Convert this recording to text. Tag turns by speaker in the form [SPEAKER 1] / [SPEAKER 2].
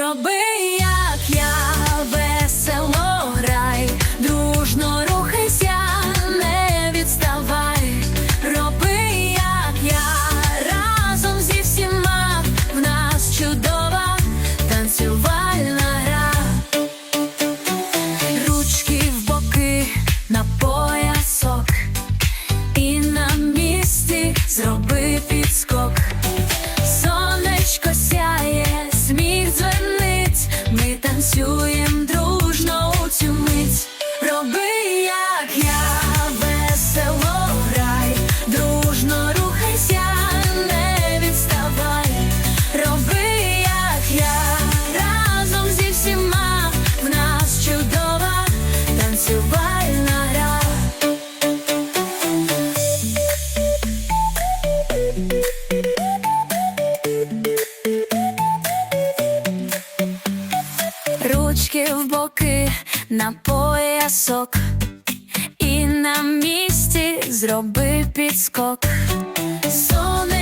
[SPEAKER 1] Роби ручки в боки на поясок, і на місці зроби підскок. Сони